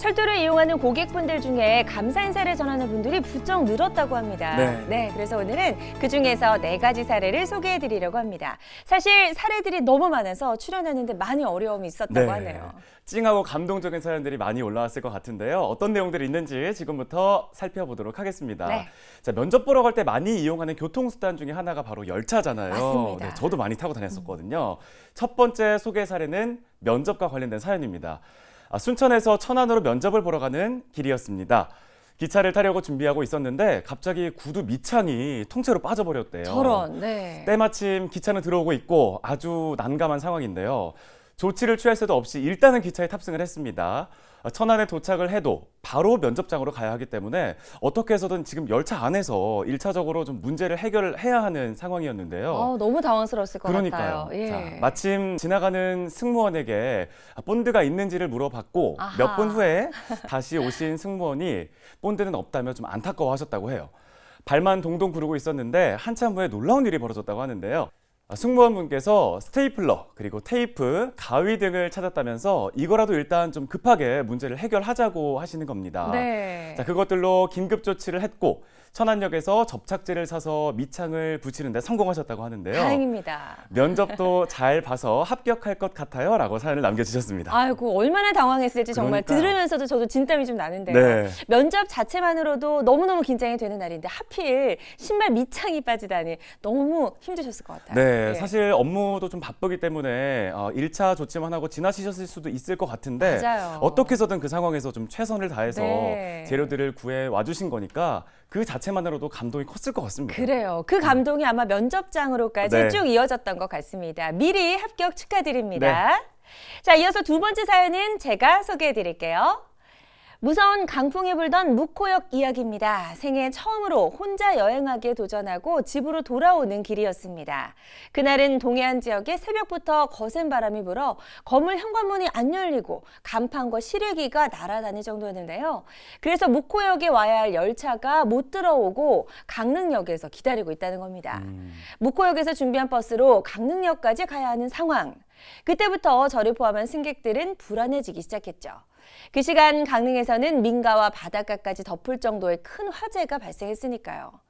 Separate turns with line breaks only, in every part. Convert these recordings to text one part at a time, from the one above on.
철도를 이용하는 고객분들 중에 감사 인사를 전하는 분들이 부쩍 늘었다고 합니다.
네.
그래서 오늘은 그 중에서 네 가지 사례를 소개해 드리려고 합니다. 사실 사례들이 너무 많아서 출연하는데 많이 어려움이 있었다고 하네요.
찡하고 감동적인 사연들이 많이 올라왔을 것 같은데요. 어떤 내용들이 있는지 지금부터 살펴보도록 하겠습니다.
네.
자, 면접 보러 갈 때 많이 이용하는 교통수단 중에 하나가 바로 열차잖아요.
맞습니다.
네, 저도 많이 타고 다녔었거든요. 첫 번째 소개 사례는 면접과 관련된 사연입니다. 아, 순천에서 천안으로 면접을 보러 가는 길이었습니다. 기차를 타려고 준비하고 있었는데 갑자기 구두 밑창이 통째로 빠져버렸대요.
저런, 네.
때마침 기차는 들어오고 있고 아주 난감한 상황인데요. 조치를 취할 새도 없이 일단은 기차에 탑승을 했습니다. 천안에 도착을 해도 바로 면접장으로 가야 하기 때문에 어떻게 해서든 지금 열차 안에서 1차적으로 좀 문제를 해결해야 하는 상황이었는데요.
어, 너무 당황스러웠을 것
그러니까요.
같아요. 예.
자, 마침 지나가는 승무원에게 본드가 있는지를 물어봤고. 몇 분 후에 다시 오신 승무원이 본드는 없다며 좀 안타까워하셨다고 해요. 발만 동동 구르고 있었는데 한참 후에 놀라운 일이 벌어졌다고 하는데요. 아, 승무원분께서 스테이플러 그리고 테이프, 가위 등을 찾았다면서 이거라도 일단 좀 급하게 문제를 해결하자고 하시는 겁니다.
네.
자, 그것들로 긴급 조치를 했고 천안역에서 접착제를 사서 밑창을 붙이는데 성공하셨다고 하는데요.
다행입니다.
면접도 잘 봐서 합격할 것 같아요 라고 사연을 남겨주셨습니다.
아이고 얼마나 당황했을지 정말
그러니까요.
들으면서도 저도 진땀이 좀 나는데요.
네.
면접 자체만으로도 너무너무 긴장이 되는 날인데 하필 신발 밑창이 빠지다니 너무 힘드셨을 것 같아요.
네,
예.
사실 업무도 좀 바쁘기 때문에 어, 1차 조치만 하고 지나치셨을 수도 있을 것 같은데
맞아요.
어떻게 해서든 그 상황에서 좀 최선을 다해서
네.
재료들을 구해 와주신 거니까 그 자체만으로도 감동이 컸을 것 같습니다.
그래요. 그 감동이 아마 면접장으로까지
네.
쭉 이어졌던 것 같습니다. 미리 합격 축하드립니다.
네.
자, 이어서 두 번째 사연은 제가 소개해 드릴게요. 무서운 강풍이 불던 묵호역 이야기입니다. 생애 처음으로 혼자 여행하기에 도전하고 집으로 돌아오는 길이었습니다. 그날은 동해안 지역에 새벽부터 거센 바람이 불어 건물 현관문이 안 열리고 간판과 시래기가 날아다닐 정도였는데요. 그래서 묵호역에 와야 할 열차가 못 들어오고 강릉역에서 기다리고 있다는 겁니다.
음,
묵호역에서 준비한 버스로 강릉역까지 가야 하는 상황. 그때부터 저를 포함한 승객들은 불안해지기 시작했죠. 그 시간 강릉에서는 민가와 바닷가까지 덮을 정도의 큰 화재가 발생했으니까요.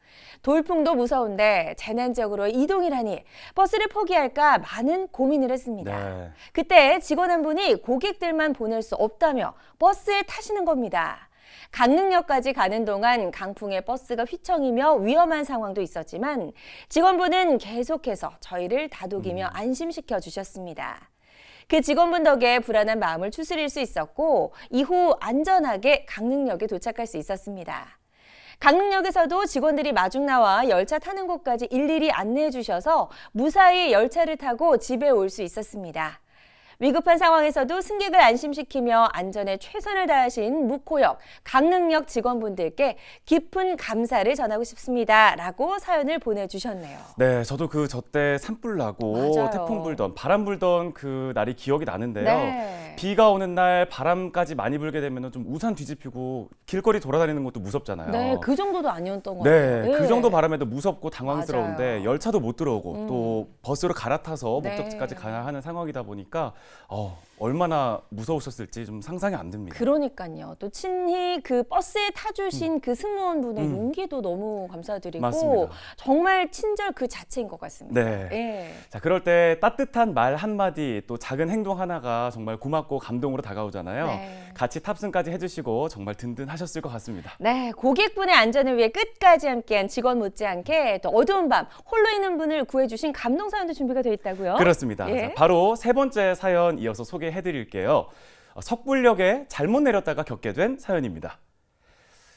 돌풍도 무서운데 재난 지역으로 이동이라니 버스를 포기할까 많은 고민을 했습니다.
네.
그때 직원 한 분이 고객들만 보낼 수 없다며 버스에 타시는 겁니다. 강릉역까지 가는 동안 강풍에 버스가 휘청이며 위험한 상황도 있었지만 직원분은 계속해서 저희를 다독이며 안심시켜 주셨습니다. 그 직원분 덕에 불안한 마음을 추스릴 수 있었고 이후 안전하게 강릉역에 도착할 수 있었습니다. 강릉역에서도 직원들이 마중 나와 열차 타는 곳까지 일일이 안내해 주셔서 무사히 열차를 타고 집에 올 수 있었습니다. 위급한 상황에서도 승객을 안심시키며 안전에 최선을 다하신 묵호역, 강릉역 직원분들께 깊은 감사를 전하고 싶습니다. 라고 사연을 보내주셨네요.
네, 저도 그 저때 산불 나고
맞아요.
태풍 불던 바람 불던 그 날이 기억이 나는데요.
네.
비가 오는 날 바람까지 많이 불게 되면 좀 우산 뒤집히고 길거리 돌아다니는 것도 무섭잖아요.
네, 그 정도도 아니었던 것
네,
같아요.
그
예.
정도 바람에도 무섭고 당황스러운데
맞아요.
열차도 못 들어오고
음.
또 버스로 갈아타서
네.
목적지까지 가야 하는 상황이다 보니까 어, 얼마나 무서우셨을지 좀 상상이 안 됩니다.
그러니까요. 또 친히 그 버스에 타주신 그 승무원분의
음.
용기도 너무 감사드리고
맞습니다.
정말 친절 그 자체인 것 같습니다.
네.
예.
자, 그럴 때 따뜻한 말 한마디 또 작은 행동 하나가 정말 고맙고 감동으로 다가오잖아요.
네.
같이 탑승까지 해주시고 정말 든든하셨을 것 같습니다.
네, 고객분의 안전을 위해 끝까지 함께한 직원 못지않게 또 어두운 밤 홀로 있는 분을 구해주신 감동 사연도 준비가 되어 있다고요?
그렇습니다.
예.
자, 바로 세 번째 사연 이어서 소개해 드릴게요. 어, 석불역에 잘못 내렸다가 겪게 된 사연입니다.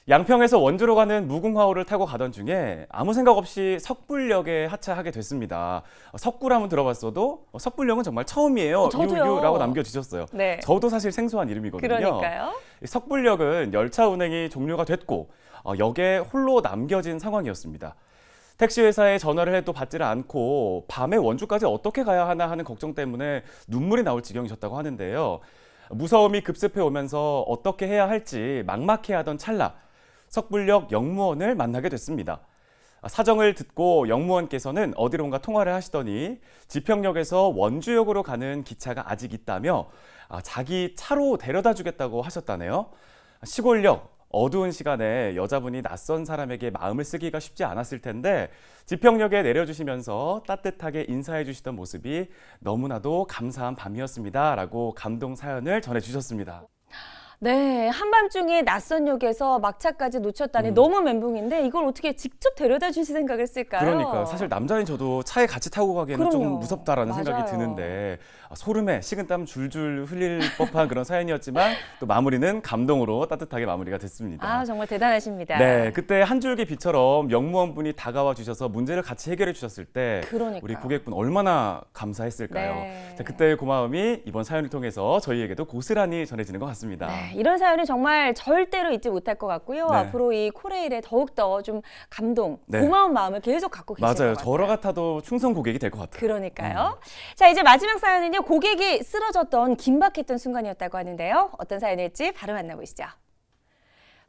양평에서 원주로 가는 무궁화호를 타고 가던 중에 아무 생각 없이 석불역에 하차하게 됐습니다. 어, 석굴하면 들어봤어도 어, 석불역은 정말 처음이에요.
어, 저도요.
유유라고 남겨주셨어요.
네.
저도 사실 생소한 이름이거든요.
그러니까요.
이 석불역은 열차 운행이 종료가 됐고 어, 역에 홀로 남겨진 상황이었습니다. 택시 회사에 전화를 해도 받지를 않고 밤에 원주까지 어떻게 가야 하나 하는 걱정 때문에 눈물이 나올 지경이셨다고 하는데요. 무서움이 급습해 오면서 어떻게 해야 할지 막막해 하던 찰나 석불역 영무원을 만나게 됐습니다. 사정을 듣고 영무원께서는 어디론가 통화를 하시더니 지평역에서 원주역으로 가는 기차가 아직 있다며 아, 자기 차로 데려다 주겠다고 하셨다네요. 시골역 어두운 시간에 여자분이 낯선 사람에게 마음을 쓰기가 쉽지 않았을 텐데 지평역에 내려주시면서 따뜻하게 인사해 주시던 모습이 너무나도 감사한 밤이었습니다 라고 감동 사연을 전해 주셨습니다.
네, 한밤중에 낯선 역에서 막차까지 놓쳤다니
음.
너무 멘붕인데 이걸 어떻게 직접 데려다 주실 생각을 쓸까요?
그러니까요. 사실 남자인 저도 차에 같이 타고 가기에는 좀
그럼요.
무섭다라는 생각이
맞아요.
드는데 아, 소름에 식은땀 줄줄 흘릴 법한 그런 사연이었지만 또 마무리는 감동으로 따뜻하게 마무리가 됐습니다.
아, 정말 대단하십니다.
네, 그때 한 줄기 빛처럼 영무원분이 다가와 주셔서 문제를 같이 해결해 주셨을 때
그러니까요.
우리 고객분 얼마나 감사했을까요?
네.
자, 그때의 고마움이 이번 사연을 통해서 저희에게도 고스란히 전해지는 것 같습니다.
네, 이런 사연은 정말 절대로 잊지 못할 것 같고요.
네.
앞으로 이 코레일에 더욱더 좀 감동,
네.
고마운 마음을 계속 갖고 계실
맞아요.
것 같아요.
저러 같아도 충성 고객이 될 것 같아요.
그러니까요. 자, 이제 마지막 사연은요. 고객이 쓰러졌던 긴박했던 순간이었다고 하는데요. 어떤 사연일지 바로 만나보시죠.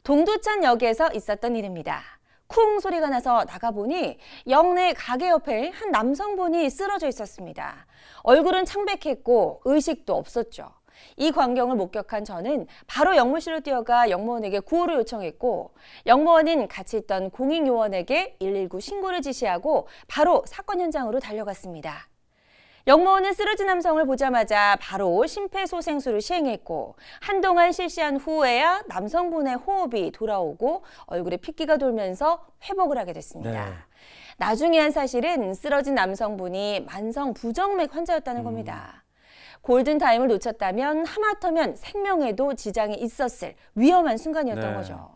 동두천역에서 있었던 일입니다. 쿵 소리가 나서 나가보니 영내 가게 옆에 한 남성분이 쓰러져 있었습니다. 얼굴은 창백했고 의식도 없었죠. 이 광경을 목격한 저는 바로 영무실로 뛰어가 영무원에게 구호를 요청했고 영무원은 같이 있던 공익요원에게 119 신고를 지시하고 바로 사건 현장으로 달려갔습니다. 영무원은 쓰러진 남성을 보자마자 바로 심폐소생술을 시행했고 한동안 실시한 후에야 남성분의 호흡이 돌아오고 얼굴에 핏기가 돌면서 회복을 하게 됐습니다.
네.
나중에 한 사실은 쓰러진 남성분이 만성 부정맥 환자였다는 겁니다. 골든타임을 놓쳤다면 하마터면 생명에도 지장이 있었을 위험한 순간이었던
네.
거죠.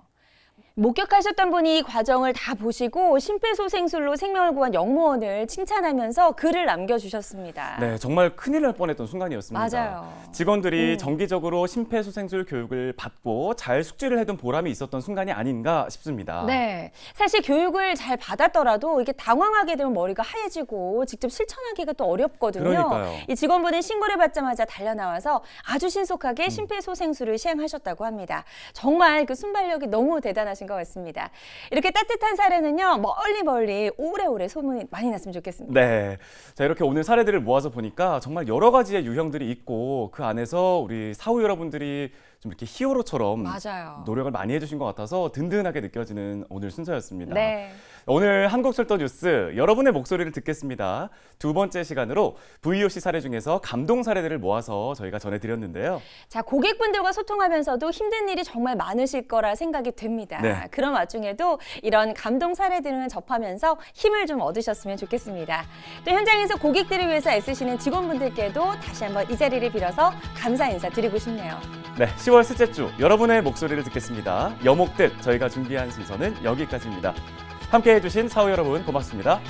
목격하셨던 분이 이 과정을 다 보시고 심폐소생술로 생명을 구한 영무원을 칭찬하면서 글을 남겨주셨습니다.
네, 정말 큰일 날 뻔했던 순간이었습니다.
맞아요.
직원들이
음.
정기적으로 심폐소생술 교육을 받고 잘 숙지를 해둔 보람이 있었던 순간이 아닌가 싶습니다.
네. 사실 교육을 잘 받았더라도 이게 당황하게 되면 머리가 하얘지고 직접 실천하기가 또 어렵거든요.
그러니까요.
이 직원분은 신고를 받자마자 달려 나와서 아주 신속하게
음.
심폐소생술을 시행하셨다고 합니다. 정말 그 순발력이 너무 대단하신 것 같습니다. 이렇게 따뜻한 사례는요, 멀리 멀리 오래오래 소문이 많이 났으면 좋겠습니다.
네. 자, 이렇게 오늘 사례들을 모아서 보니까 정말 여러 가지의 유형들이 있고 그 안에서 우리 사후 여러분들이 좀 이렇게 히어로처럼
맞아요.
노력을 많이 해주신 것 같아서 든든하게 느껴지는 오늘 순서였습니다.
네.
오늘 한국철도 뉴스 여러분의 목소리를 듣겠습니다. 두 번째 시간으로 VOC 사례 중에서 감동 사례들을 모아서 저희가 전해드렸는데요.
자, 고객분들과 소통하면서도 힘든 일이 정말 많으실 거라 생각이 됩니다.
네.
그런 와중에도 이런 감동 사례들을 접하면서 힘을 좀 얻으셨으면 좋겠습니다. 또 현장에서 고객들을 위해서 애쓰시는 직원분들께도 다시 한번 이 자리를 빌어서 감사 인사 드리고 싶네요.
네, 10월 셋째 주 여러분의 목소리를 듣겠습니다. 여목듯 저희가 준비한 순서는 여기까지입니다. 함께 해주신 사우 여러분 고맙습니다.